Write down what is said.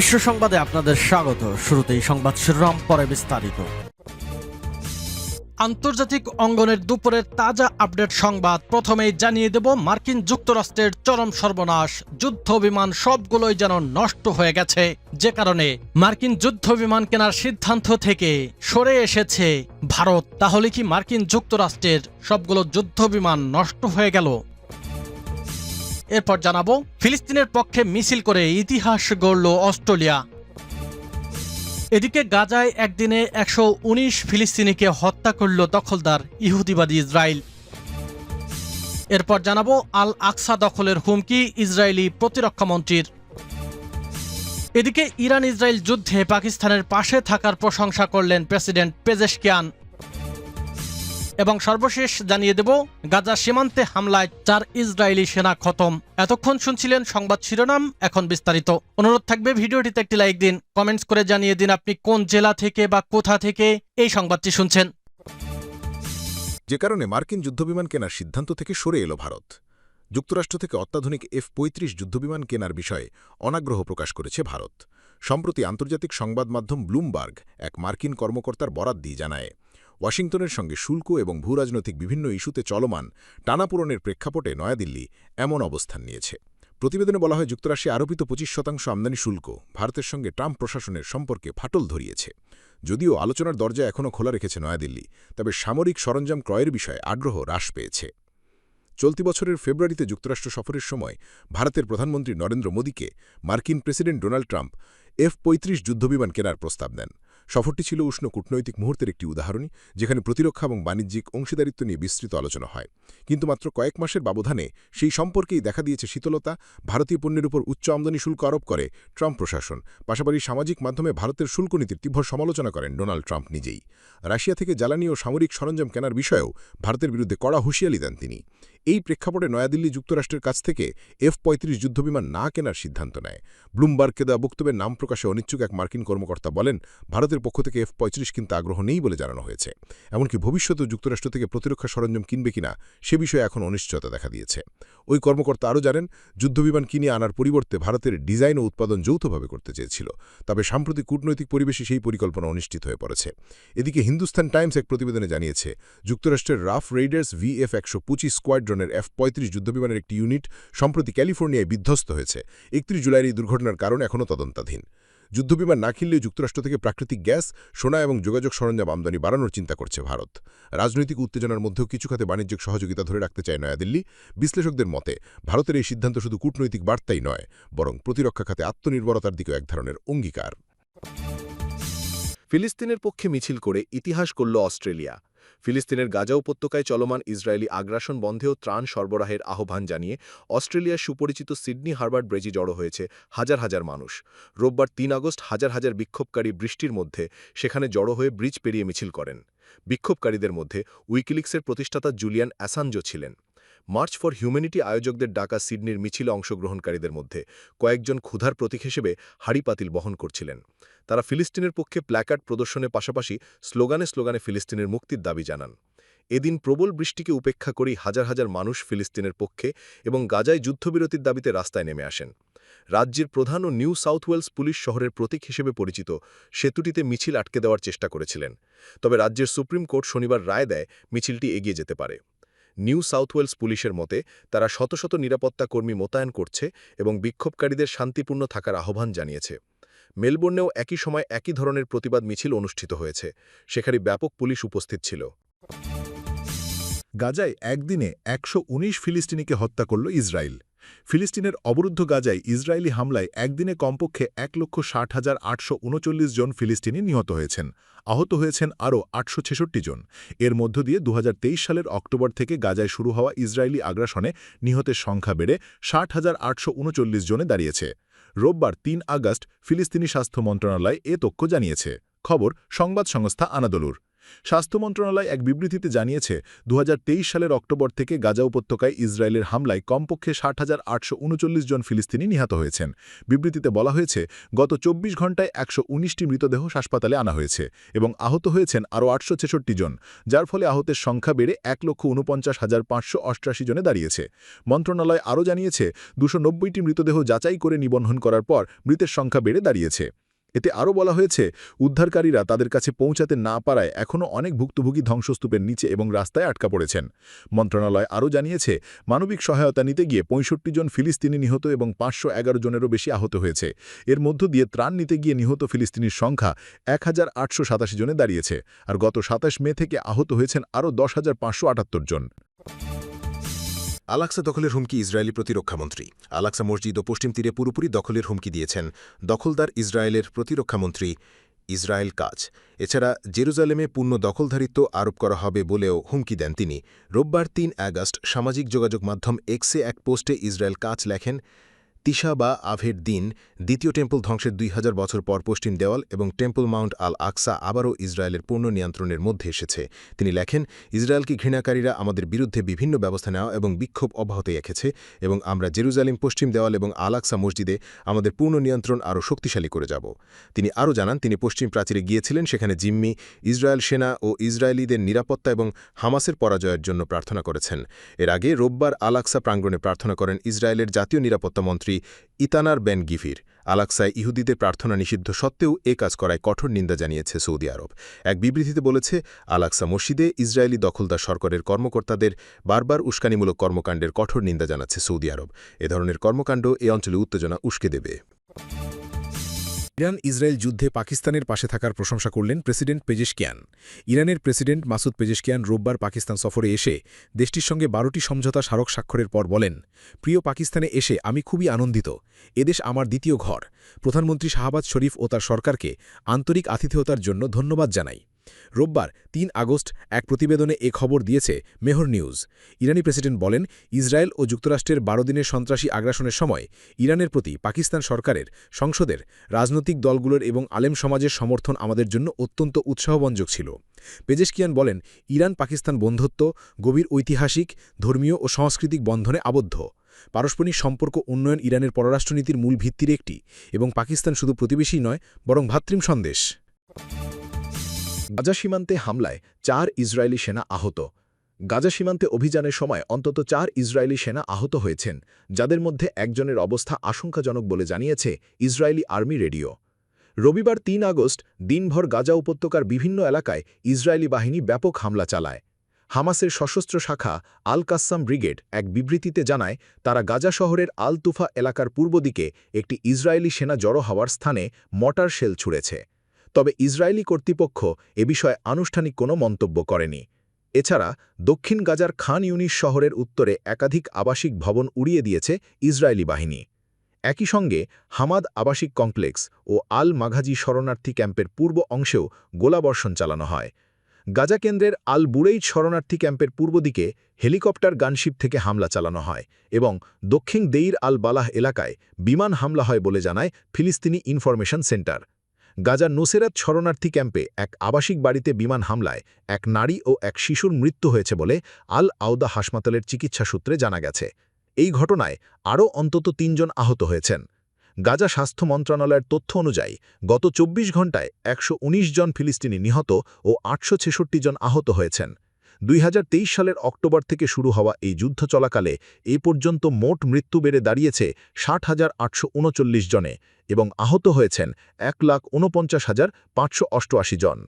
বিশ্ব সংবাদে আপনাদের স্বাগত। শুরুতেই সংবাদ শিরোনাম, পরে বিস্তারিত। আন্তর্জাতিক অঙ্গনের দুপুরের তাজা আপডেট সংবাদ প্রথমেই জানিয়ে দেব, মার্কিন যুক্তরাষ্ট্রের চরম সর্বনাশ। যুদ্ধ বিমান সবগুলোই যেন নষ্ট হয়ে গেছে। যে কারণে মার্কিন যুদ্ধ বিমান কেনার সিদ্ধান্ত থেকে সরে এসেছে ভারত। তাহলে কি মার্কিন যুক্তরাষ্ট্রের সবগুলো যুদ্ধ বিমান নষ্ট হয়ে গেল? এরপর জানাব, ফিলিস্তিনের পক্ষে মিছিল করে ইতিহাস গড়ল অস্ট্রেলিয়া। এদিকে গাজায় একদিনে একশো উনিশ ফিলিস্তিনিকে হত্যা করল দখলদার ইহুদিবাদী ইসরায়েল। এরপর জানাব আল আকসা দখলের হুমকি ইসরায়েলি প্রতিরক্ষা মন্ত্রীর। এদিকে ইরান ইসরায়েল যুদ্ধে পাকিস্তানের পাশে থাকার প্রশংসা করলেন প্রেসিডেন্ট পেজেশকিয়ান। এবং সর্বশেষ জানিয়ে দেব, গাজা সীমান্তে হামলায় চার ইসরায়েলি সেনা খতম। এতক্ষণ শুনছিলেন সংবাদ শিরোনাম, এখন বিস্তারিত। অনুরোধ থাকবে ভিডিওটিতে একটি লাইক দিন। কমেন্টস করে জানিয়ে দিন আপনি কোন জেলা থেকে বা কোথা থেকে এই সংবাদটি শুনছেন। যে কারণে মার্কিন যুদ্ধবিমান কেনার সিদ্ধান্ত থেকে সরে এলো ভারত। যুক্তরাষ্ট্র থেকে অত্যাধুনিক এফ পঁয়ত্রিশ যুদ্ধবিমান কেনার বিষয়ে অনাগ্রহ প্রকাশ করেছে ভারত। সম্প্রতি আন্তর্জাতিক সংবাদ মাধ্যম ব্লুমবার্গ এক মার্কিন কর্মকর্তার বরাত দিয়ে জানায় ওয়াশিংটনের সঙ্গে শুল্ক এবং ভূরাজনৈতিক বিভিন্ন ইস্যুতে চলমান টানাপূরণের প্রেক্ষাপটে নয়াদিল্লি এমন অবস্থান নিয়েছে। প্রতিবেদনে বলা হয়, যুক্তরাষ্ট্রে আরোপিত পঁচিশ শতাংশ আমদানি শুল্ক ভারতের সঙ্গে ট্রাম্প প্রশাসনের সম্পর্কে ফাটল ধরিয়েছে। যদিও আলোচনার দরজা এখনও খোলা রেখেছে নয়াদিল্লি, তবে সামরিক সরঞ্জাম ক্রয়ের বিষয়ে আগ্রহ হ্রাস পেয়েছে। চলতি বছরের ফেব্রুয়ারিতে যুক্তরাষ্ট্র সফরের সময় ভারতের প্রধানমন্ত্রী নরেন্দ্র মোদীকে মার্কিন প্রেসিডেন্ট ডোনাল্ড ট্রাম্প এফ পঁয়ত্রিশ যুদ্ধবিমান কেনার প্রস্তাব দেন। সফরটি ছিল উষ্ণ কূটনৈতিক মুহূর্তের একটি উদাহরণই, যেখানে প্রতিরক্ষা এবং বাণিজ্যিক অংশীদারিত্ব নিয়ে বিস্তৃত আলোচনা হয়। কিন্তু মাত্র কয়েক মাসের ব্যবধানে সেই সম্পর্কেই দেখা দিয়েছে শীতলতা, ভারতীয় পণ্যের উপর উচ্চ আমদানি শুল্ক আরোপ করে ট্রাম্প প্রশাসন। পাশাপাশি সামাজিক মাধ্যমে ভারতের শুল্ক নীতির তীব্র সমালোচনা করেন ডোনাল্ড ট্রাম্প নিজেই। রাশিয়া থেকে জ্বালানি ও সামরিক সরঞ্জাম কেনার বিষয়েও ভারতের বিরুদ্ধে কড়া হুঁশিয়ারি দেন তিনি। এই প্রেক্ষাপটে নয়াদিল্লি যুক্তরাষ্ট্রের কাছ থেকে এফ পঁয়ত্রিশ যুদ্ধবিমান না কেনার সিদ্ধান্ত নেয়। ব্লুমবার্গকে দেওয়া বক্তব্যের নাম প্রকাশে অনিচ্ছুক এক মার্কিন কর্মকর্তা বলেন, ভারতের পক্ষ থেকে এফ পঁয়ত্রিশ কিনতে আগ্রহ নেই বলে জানানো হয়েছে। এমনকি ভবিষ্যতেও যুক্তরাষ্ট্র থেকে প্রতিরক্ষা সরঞ্জাম কিনবে কিনা সে বিষয়ে এখন অনিশ্চয়তা দেখা দিয়েছে। ওই কর্মকর্তা আরও জানেন, যুদ্ধবিমান কিনে আনার পরিবর্তে ভারতের ডিজাইন ও উৎপাদন যৌথভাবে করতে চেয়েছিল, তবে সাম্প্রতিক কূটনৈতিক পরিবেশে সেই পরিকল্পনা অনিশ্চিত হয়ে পড়েছে। এদিকে হিন্দুস্তান টাইমস এক প্রতিবেদনে জানিয়েছে, যুক্তরাষ্ট্রের রাফ রেইডার্স ভিএফ একশো পঁচিশ স্কোয়াড্রনের এফ পঁয়ত্রিশ যুদ্ধবিমানের একটি ইউনিট সম্প্রতি ক্যালিফোর্নিয়ায় বিধ্বস্ত হয়েছে। একত্রিশ জুলাইয়ের এই দুর্ঘটনার কারণ এখনও তদন্তাধীন। যুদ্ধবিমান না কিনলেও যুক্তরাষ্ট্র থেকে প্রাকৃতিক গ্যাস, সোনা এবং যোগাযোগ সরঞ্জাম আমদানি বাড়ানোর চিন্তা করছে ভারত। রাজনৈতিক উত্তেজনার মধ্যেও কিছু খাতে বাণিজ্যিক সহযোগিতা ধরে রাখতে চায় নয়াদিল্লি। বিশ্লেষকদের মতে, ভারতের এই সিদ্ধান্ত শুধু কূটনৈতিক বার্তাই নয়, বরং প্রতিরক্ষা খাতে আত্মনির্ভরতার দিকেও এক ধরনের অঙ্গীকার। ফিলিস্তিনের পক্ষে মিছিল করে ইতিহাস করল অস্ট্রেলিয়া। ফিলিস্তিনের গাজা উপত্যকায় চলমান ইসরায়েলি আগ্রাসন বন্ধেও ত্রাণ সরবরাহের আহ্বান জানিয়ে অস্ট্রেলিয়ার সুপরিচিত সিডনি হারবার্ট ব্রেজি জড়ো হয়েছে হাজার হাজার মানুষ। রোববার তিন আগস্ট হাজার হাজার বিক্ষোভকারী বৃষ্টির মধ্যে সেখানে জড়ো হয়ে ব্রিজ পেরিয়ে মিছিল করেন। বিক্ষোভকারীদের মধ্যে উইকিলিক্সের প্রতিষ্ঠাতা জুলিয়ান অ্যাসাঞ্জো ছিলেন। মার্চ ফর হিউম্যানিটি আয়োজকদের ডাকা সিডনির মিছিলে অংশগ্রহণকারীদের মধ্যে কয়েকজন ক্ষুধার প্রতীক হিসেবে হাড়িপাতিল বহন করছিলেন। তারা ফিলিস্তিনের পক্ষে প্ল্যাকার্ড প্রদর্শনের পাশাপাশি স্লোগানে স্লোগানে ফিলিস্তিনের মুক্তির দাবি জানান। এদিন প্রবল বৃষ্টিকে উপেক্ষা করেই হাজার হাজার মানুষ ফিলিস্তিনের পক্ষে এবং গাজায় যুদ্ধবিরতির দাবিতে রাস্তায় নেমে আসেন। রাজ্যের প্রধান ও নিউ সাউথ ওয়েলস পুলিশ শহরের প্রতীক হিসেবে পরিচিত সেতুটিতে মিছিল আটকে দেওয়ার চেষ্টা করেছিলেন। তবে রাজ্যের সুপ্রিম কোর্ট শনিবার রায় দেয় মিছিলটি এগিয়ে যেতে পারে। নিউ সাউথ ওয়েলস পুলিশের মতে, তারা শত শত নিরাপত্তা কর্মী মোতায়েন করছে এবং বিক্ষোভকারীদের শান্তিপূর্ণ থাকার আহ্বান জানিয়েছে। মেলবোর্নেও একই সময় একই ধরনের প্রতিবাদ মিছিল অনুষ্ঠিত হয়েছে। সেখানে ব্যাপক পুলিশ উপস্থিত ছিল। গাজায় একদিনে একশো উনিশ ফিলিস্তিনিকে হত্যা করল ইসরায়েল। ফিলিস্তিনের অবরুদ্ধ গাজায় ইসরায়েলি হামলায় একদিনে কমপক্ষে এক লক্ষ ষাট হাজার আটশো জন ফিলিস্তিনি নিহত হয়েছেন। আহত হয়েছেন আরও আটশো ছেষট্টি জন। এর মধ্য দিয়ে দুহাজার তেইশ সালের অক্টোবর থেকে গাজায় শুরু হওয়া ইসরায়েলি আগ্রাসনে নিহতের সংখ্যা বেড়ে ষাট হাজার আটশো জনে দাঁড়িয়েছে। রোববার তিন আগস্ট ফিলিস্তিনি স্বাস্থ্য মন্ত্রণালয় এ তথ্য জানিয়েছে। খবর সংবাদ সংস্থা আনাদলুর। স্বাস্থ্য মন্ত্রণালয় এক বিবৃতিতে জানিয়েছে দু হাজার তেইশ সালের অক্টোবর থেকে গাজা উপত্যকায় ইসরায়েলের হামলায় কমপক্ষে ষাট হাজার জন ফিলিস্তিনি নিহত হয়েছেন। বিবৃতিতে বলা হয়েছে, গত চব্বিশ ঘণ্টায় একশো উনিশটি মৃতদেহ হাসপাতালে আনা হয়েছে এবং আহত হয়েছেন আরও আটশো ছেষট্টি জন, যার ফলে আহতের সংখ্যা বেড়ে এক লক্ষ উনপঞ্চাশ হাজার পাঁচশো জনে দাঁড়িয়েছে। মন্ত্রণালয় আরও জানিয়েছে, দুশো মৃতদেহ যাচাই করে নিবন্ধন করার পর মৃতের সংখ্যা বেড়ে দাঁড়িয়েছে। এতে আরও বলা হয়েছে, উদ্ধারকারীরা তাদের কাছে পৌঁছাতে না পারায় এখনও অনেক ভুক্তভোগী ধ্বংসস্তূপের নিচে এবং রাস্তায় আটকা পড়েছেন। মন্ত্রণালয় আরও জানিয়েছে, মানবিক সহায়তা নিতে গিয়ে পঁয়ষট্টি জন ফিলিস্তিনি নিহত এবং পাঁচশো এগারো জনেরও বেশি আহত হয়েছে। এর মধ্য দিয়ে ত্রাণ নিতে গিয়ে নিহত ফিলিস্তিনির সংখ্যা এক হাজার আটশো সাতাশি জনে দাঁড়িয়েছে, আর গত সাতাশ মে থেকে আহত হয়েছেন আরও দশ জন। আলাক্সা দখলের হুমকি ইসরায়েলি প্রতিরক্ষামন্ত্রী। আলাক্সা মসজিদ ও পশ্চিম তীরে পুরোপুরি দখলের হুমকি দিয়েছেন দখলদার ইসরায়েলের প্রতিরক্ষামন্ত্রী ইসরায়েল কাজ। এছাড়া জেরুজালেমে পূর্ণ দখলধারিত্ব আরোপ করা হবে বলেও হুমকি দেন তিনি। রোববার তিন আগস্ট সামাজিক যোগাযোগ মাধ্যম এক্সে এক পোস্টে ইসরায়েল কাজ লেখেন তিশা বা আভের দিন দ্বিতীয় টেম্পল ধ্বংসের দুই হাজার বছর পর পশ্চিম দেওয়াল এবং টেম্পল মাউন্ট আল আকসা আবারও ইসরায়েলের পূর্ণ নিয়ন্ত্রণের মধ্যে এসেছে। তিনি লেখেন, ইসরায়েলকে ঘৃণাকারীরা আমাদের বিরুদ্ধে বিভিন্ন ব্যবস্থা নেওয়া এবং বিক্ষোভ অব্যাহত রেখেছে এবং আমরা জেরুজালেম, পশ্চিম দেওয়াল এবং আল আকসা মসজিদে আমাদের পূর্ণ নিয়ন্ত্রণ আরও শক্তিশালী করে যাব। তিনি আরও জানান, তিনি পশ্চিম প্রাচীরে গিয়েছিলেন, সেখানে জিম্মি, ইসরায়েল সেনা ও ইসরায়েলিদের নিরাপত্তা এবং হামাসের পরাজয়ের জন্য প্রার্থনা করেছেন। এর আগে রোববার আলাক্সা প্রাঙ্গণে প্রার্থনা করেন ইসরায়েলের জাতীয় নিরাপত্তা মন্ত্রী ইতানার বেন গিফির। আলাক্সায় ইহুদিদের প্রার্থনা নিষিদ্ধ সত্ত্বেও এ কাজ করায় কঠোর নিন্দা জানিয়েছে সৌদি আরব। এক বিবৃতিতে বলেছে, আলাক্সা মসজিদে ইসরায়েলি দখলদার সরকারের কর্মকর্তাদের বারবার উস্কানিমূলক কর্মকাণ্ডের কঠোর নিন্দা জানাচ্ছে সৌদি আরব। এ ধরনের কর্মকাণ্ড এ অঞ্চলে উত্তেজনা উস্কে দেবে। ইরান ইসরায়েল যুদ্ধে পাকিস্তানের পাশে থাকার প্রশংসা করলেন প্রেসিডেন্ট পেজেশকিয়ান। ইরানের প্রেসিডেন্ট মাসুদ পেজেশকিয়ান রোববার পাকিস্তান সফরে এসে দেশটির সঙ্গে বারোটি সমঝোতা স্মারক স্বাক্ষরের পর বলেন, প্রিয় পাকিস্তানে এসে আমি খুবই আনন্দিত। এদেশ আমার দ্বিতীয় ঘর। প্রধানমন্ত্রী শাহবাজ শরীফ ও তার সরকারকে আন্তরিক আতিথেয়তার জন্য ধন্যবাদ জানাই। রোববার তিন আগস্ট এক প্রতিবেদনে এ খবর দিয়েছে মেহর নিউজ। ইরানি প্রেসিডেন্ট বলেন, ইসরায়েল ও যুক্তরাষ্ট্রের বারো দিনের সন্ত্রাসী আগ্রাসনের সময় ইরানের প্রতি পাকিস্তান সরকারের, সংসদের, রাজনৈতিক দলগুলোর এবং আলেম সমাজের সমর্থন আমাদের জন্য অত্যন্ত উৎসাহবঞ্জক ছিল। পেজেশকিয়ান বলেন, ইরান পাকিস্তান বন্ধুত্ব, গভীর ঐতিহাসিক, ধর্মীয় ও সাংস্কৃতিক বন্ধনে আবদ্ধ। পারস্পরিক সম্পর্ক উন্নয়ন ইরানের পররাষ্ট্রনীতির মূল ভিত্তির একটি এবং পাকিস্তান শুধু প্রতিবেশী নয়, বরং ভাতৃম সন্দেশ। গাজা সীমান্তে হামলায় চার ইসরায়েলি সেনা আহত। গাজা সীমান্তে অভিযানের সময় অন্তত চার ইসরায়েলি সেনা আহত হয়েছেন, যাদের মধ্যে একজনের অবস্থা আশঙ্কাজনক বলে জানিয়েছে ইসরায়েলি আর্মি রেডিও। রবিবার তিন আগস্ট দিনভর গাজা উপত্যকার বিভিন্ন এলাকায় ইসরায়েলি বাহিনী ব্যাপক হামলা চালায়। হামাসের সশস্ত্র শাখা আল কাসাম ব্রিগেড এক বিবৃতিতে জানায়, তারা গাজা শহরের আল তুফা এলাকার পূর্ব দিকে একটি ইসরায়েলি সেনা জড়ো হওয়ার স্থানে মটার শেল ছুড়েছে। তবে ইসরায়েলি কর্তৃপক্ষ এ বিষয়ে আনুষ্ঠানিক কোনো মন্তব্য করেনি। এছাড়া, দক্ষিণ গাজার খান ইউনিস শহরের উত্তরে একাধিক আবাসিক ভবন উড়িয়ে দিয়েছে ইসরায়েলি বাহিনী। একই সঙ্গে, হামাদ আবাসিক কমপ্লেক্স ও আল মাঘাজি শরণার্থী ক্যাম্পের পূর্ব অংশেও গোলাবর্ষণ চালানো হয়। গাজা কেন্দ্রের আল বুড়েইচ শরণার্থী ক্যাম্পের পূর্ব দিকে হেলিকপ্টার গানশিপ থেকে হামলা চালানো হয় এবং দক্ষিণ দেইর আল বালাহ এলাকায় বিমান হামলা হয় বলে জানায় ফিলিস্তিনি ইনফরমেশন সেন্টার। গাজার নুসেরাত শরণার্থী ক্যাম্পে এক আবাসিক বাড়িতে বিমান হামলায় এক নারী ও এক শিশুর মৃত্যু হয়েছে বলে আল আউদা হাসপাতালের চিকিৎসা সূত্রে জানা গেছে। এই ঘটনায় আরও অন্তত তিনজন আহত হয়েছেন। গাজা স্বাস্থ্য মন্ত্রণালয়ের তথ্য অনুযায়ী, গত ২৪ ঘণ্টায় একশো উনিশ জন ফিলিস্তিনি নিহত ও আটশো ছেষট্টি জন আহত হয়েছেন। দুই হাজার তেইশ সালের অক্টোবর থেকে শুরু হওয়া এই যুদ্ধ চলাকালে এ পর্যন্ত মোট মৃত্যু বেড়ে দাঁড়িয়েছে ষাট হাজার জনে এবং আহত হয়েছেন এক লাখ ঊনপঞ্চাশ হাজার পাঁচশো জন।